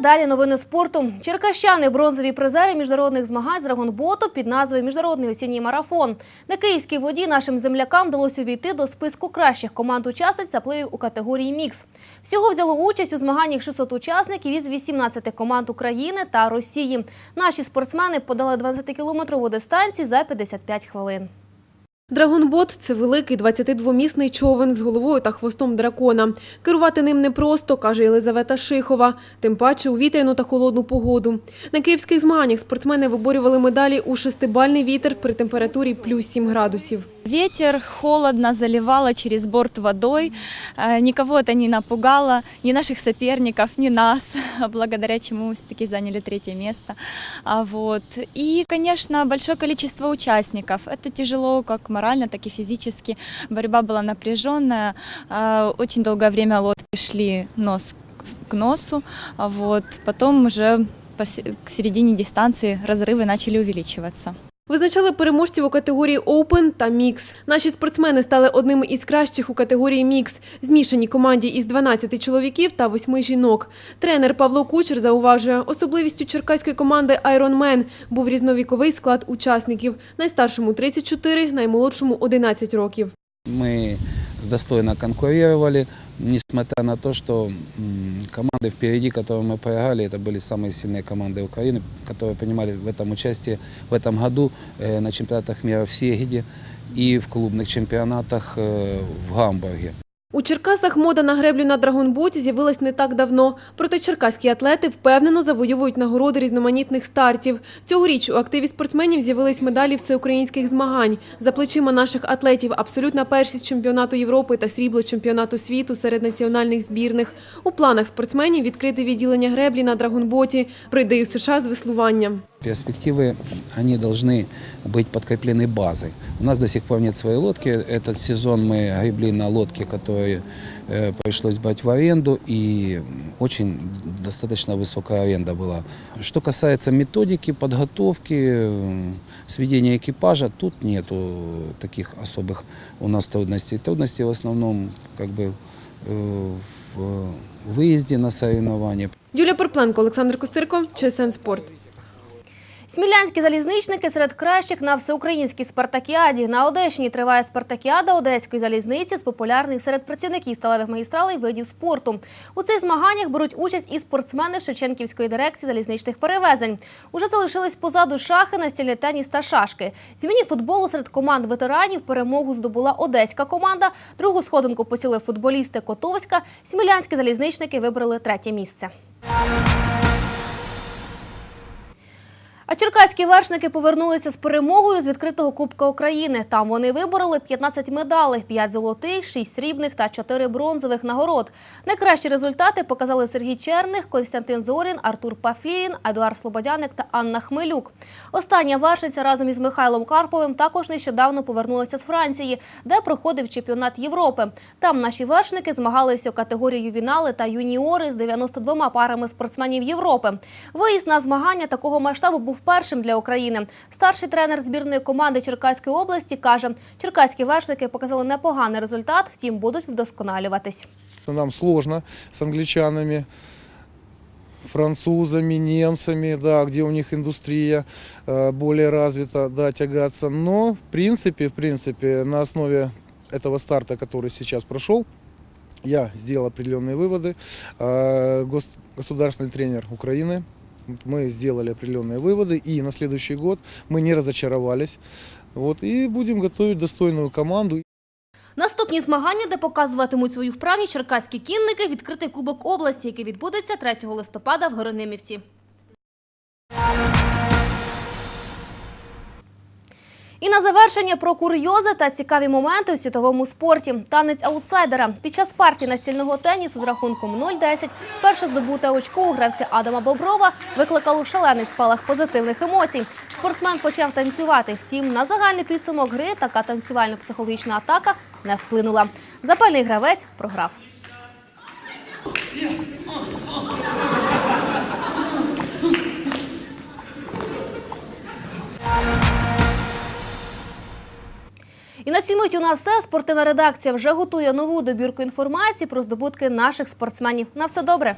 Далі новини спорту. Черкащани бронзові призери міжнародних змагань з драгонботу під назвою Міжнародний осінній марафон. На київській воді нашим землякам вдалося увійти до списку кращих команд учасниць запливів у категорії мікс. Всього взяло участь у змаганнях 600 учасників із 18 команд України та Росії. Наші спортсмени подали 12-кілометрову дистанцію за 55 хвилин. Драгонбот – це великий 22-місний човен з головою та хвостом дракона. Керувати ним непросто, каже Єлизавета Шихова, тим паче у вітряну та холодну погоду. На київських змаганнях спортсмени виборювали медалі у шестибальний вітер при температурі плюс 7 градусів. Ветер холодно заливало через борт водой. Э, Никого это не напугало, ни наших соперников, ни нас, благодаря чему мы все-таки заняли третье место. А Вот. И, конечно, большое количество участников. Это тяжело как морально, так и физически. Борьба была напряженная. Э, Очень долгое время лодки шли нос к носу. А Вот. Потом уже по се- к середине дистанции разрывы начали увеличиваться. Визначали переможців у категорії Open та Mix. Наші спортсмени стали одними із кращих у категорії Mix, змішаній команді із 12 чоловіків та 8 жінок. Тренер Павло Кучер зауважує, особливістю черкаської команди Айронмен був різновіковий склад учасників. Найстаршому 34, наймолодшому 11 років. Мы достойно конкурировали, несмотря на то, что м, команды впереди, которые мы проиграли, это были самые сильные команды Украины, которые принимали в этом участие в этом году э, на чемпионатах мира в Сегеде и в клубных чемпионатах э, в Гамбурге. У Черкасах мода на греблю на драгонботі з'явилась не так давно. Проте черкаські атлети впевнено завоюють нагороди різноманітних стартів. Цьогоріч у активі спортсменів з'явились медалі всеукраїнських змагань. За плечима наших атлетів абсолютна першість чемпіонату Європи та срібло чемпіонату світу серед національних збірних. У планах спортсменів відкрити відділення греблі на драгонботі. Прийде США з веслуванням Перспективы, они должны быть подкреплены базой. У нас до сих пор нет своей лодки. Этот сезон мы гребли на лодке, которую э, пришлось брать в аренду, и очень достаточно высокая аренда была. Что касается методики, подготовки, э, сведения экипажа, тут нету таких особых у нас трудностей. Трудности в основном как бы э, в выезде на соревнования, Юлія Порпленко, Олександр Костирко, ЧСН Спорт. Смілянські залізничники серед кращих на всеукраїнській спартакіаді. На Одещині триває спартакіада Одеської залізниці з популярних серед працівників сталевих магістралей видів спорту. У цих змаганнях беруть участь і спортсмени Шевченківської дирекції залізничних перевезень. Уже залишились позаду шахи, настільний теніс та шашки. Зміні футболу серед команд ветеранів перемогу здобула одеська команда. Другу сходинку посіли футболісти Котовська. Смілянські залізничники вибрали третє місце. Черкаські вершники повернулися з перемогою з відкритого Кубка України. Там вони вибороли 15 медалей, 5 золотих, 6 срібних та 4 бронзових нагород. Найкращі результати показали Сергій Черних, Константин Зорін, Артур Пафєєн, Едуард Слободяник та Анна Хмелюк. Остання вершниця разом із Михайлом Карповим також нещодавно повернулася з Франції, де проходив чемпіонат Європи. Там наші вершники змагалися у категорії ювінали та юніори з 92 парами спортсменів Європи. Виїзд на змагання такого масштабу був першим для України. Старший тренер збірної команди Черкаської області каже, черкаські вершники показали непоганий результат, втім будуть вдосконалюватись. Нам сложно с англичанами, французами, немцами, да, где у них индустрия э, более развита, да, тягаться. Но, в принципе, в принципе, на основе этого старта, который сейчас прошел, я сделал определенные выводы. Э, гос- Государственный тренер Украины, мы сделали определенные выводы, и на следующий год мы не разочаровались. Вот, и будем готовить достойную команду. Наступні змагання, де показуватимуть свою вправність черкаські кінники, відкритий Кубок області, який відбудеться 3 листопада в Горонимівці. І на завершення про курйози та цікаві моменти у світовому спорті. Танець аутсайдера. Під час партії настільного тенісу з рахунком 0-10 перше здобуте очко у гравця Адама Боброва викликало шалений спалах позитивних емоцій. Спортсмен почав танцювати. Втім, на загальний підсумок гри така танцювально-психологічна атака не вплинула. Запальний гравець програв. Цій у нас все. Спортивна редакція вже готує нову добірку інформації про здобутки наших спортсменів. На все добре.